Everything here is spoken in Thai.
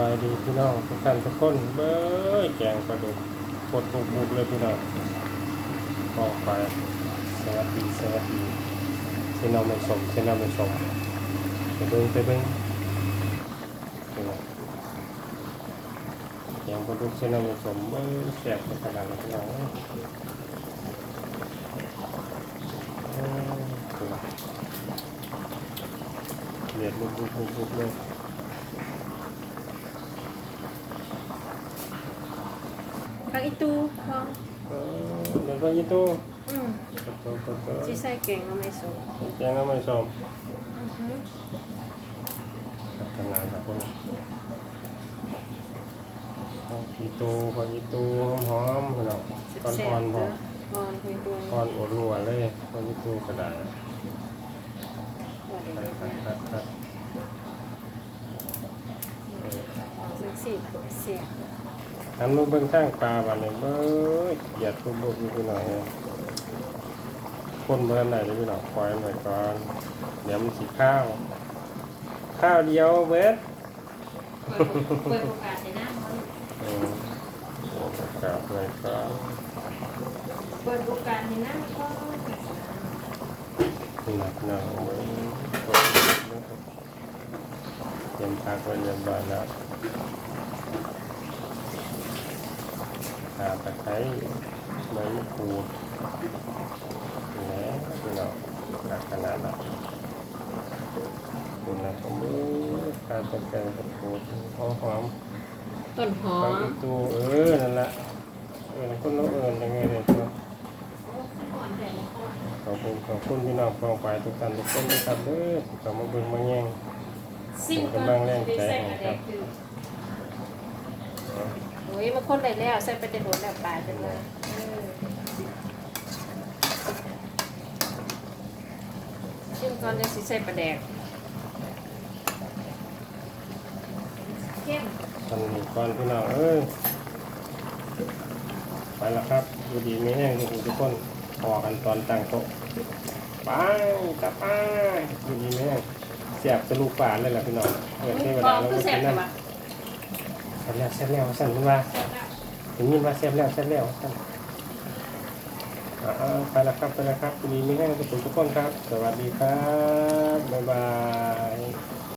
บายดีพี่น้องทุกท่านทุกคนเบ้ยแกงปลาดุกปดบุกบุกเลยพี่น้องกองไฟสวัสดีสวัสดีเส้นเอาไม่สมเส้นเอาไม่สมไปเบิ้งไปเบิ้งพี่น้องแกงปลาดุกเส้นเอาไม่สมเบ้ยแสบขนาดนั้นพี่น้องเออ้ยพี่น้องเดือดบุกบุกบุกบุกเลย ผักอีตูพอเออเดี๋ยวไปยี่ตู้อืมกดตัวกดตัวสิใส่แกงเอาไม่สุกแกงน้ำมันส้มอือฮึพัฒนาครับผมเอายี่ตู้พอยี่ตู้หอมๆพี่น้องก้อนแซ่อ่อนบพอเด้อพอนคุยตัวอ่อนอวดรัวเลยพอยี่ตู้กระดาษว่าเดี๋ยวคัดคัดคัดคัดเออ สักสิเสีย ทำลูกเบื้องข้างปลาบ้านเนี่ยเบ้ยเหยียดทุบบุกอยู่พี่น้องเลยคนเบื้องไหนเลยพี่น้องคอยหน่อยก่อนเดี๋ยวมันสีข้าว ข้าวเดียวเวทเปิดโอกาสให้น้ำมันอืมกลับเลยก็เปิดโอกาสให้น้ำก็หนักหนักไว้เตรียมพักไว้เรียบร้อยแล้วขาตะไคร้ใบมะกรูดแหละพี่น้องหนักขนาดนั้นคุณนะผมขาตะไคร้มะกรูดหอมหอมต้นหอมตัวเออ นั่นแหละเออคนเราเอินยังไงเนี่ยตัวขอบคุณขอบคุณพี่น้องฟองไปทุกท่านทุกคนด้วยครับเด้อที่เข้ามาเบิ่งมาแย่งซิมเป็นกำลังแรงใจให้ครับ โอ้ยมาคนได้แล้วใส่ไปจะโดนแบบตายไปเลยเออชิมก่อนจะสิใส่ปลาแดกเข้มท่านนี้ก่อนพี่น้องเอ้ยไปแล้วครับดูดีไม่แห้งทุกคนทุกคนพอกันตอนตั้งโต๊ะไปกลับไปดูดีไม่แห้งเสียบทะลุป่านเลยล่ะพี่น้องเออเทวปอดางเราคือก็แซ่กิบนแต่นั่นว่าเส ร็จแล้วเสร็จแล้วสั่นขึ้นมาถึงยินว่าเสร็จแล้วเสร็จแล้วสั่นไปแล้วครับไปแล้วครับมีไม่แห้งทุกคนทุกคนครับ สวัสดีครับ บ๊ายบาย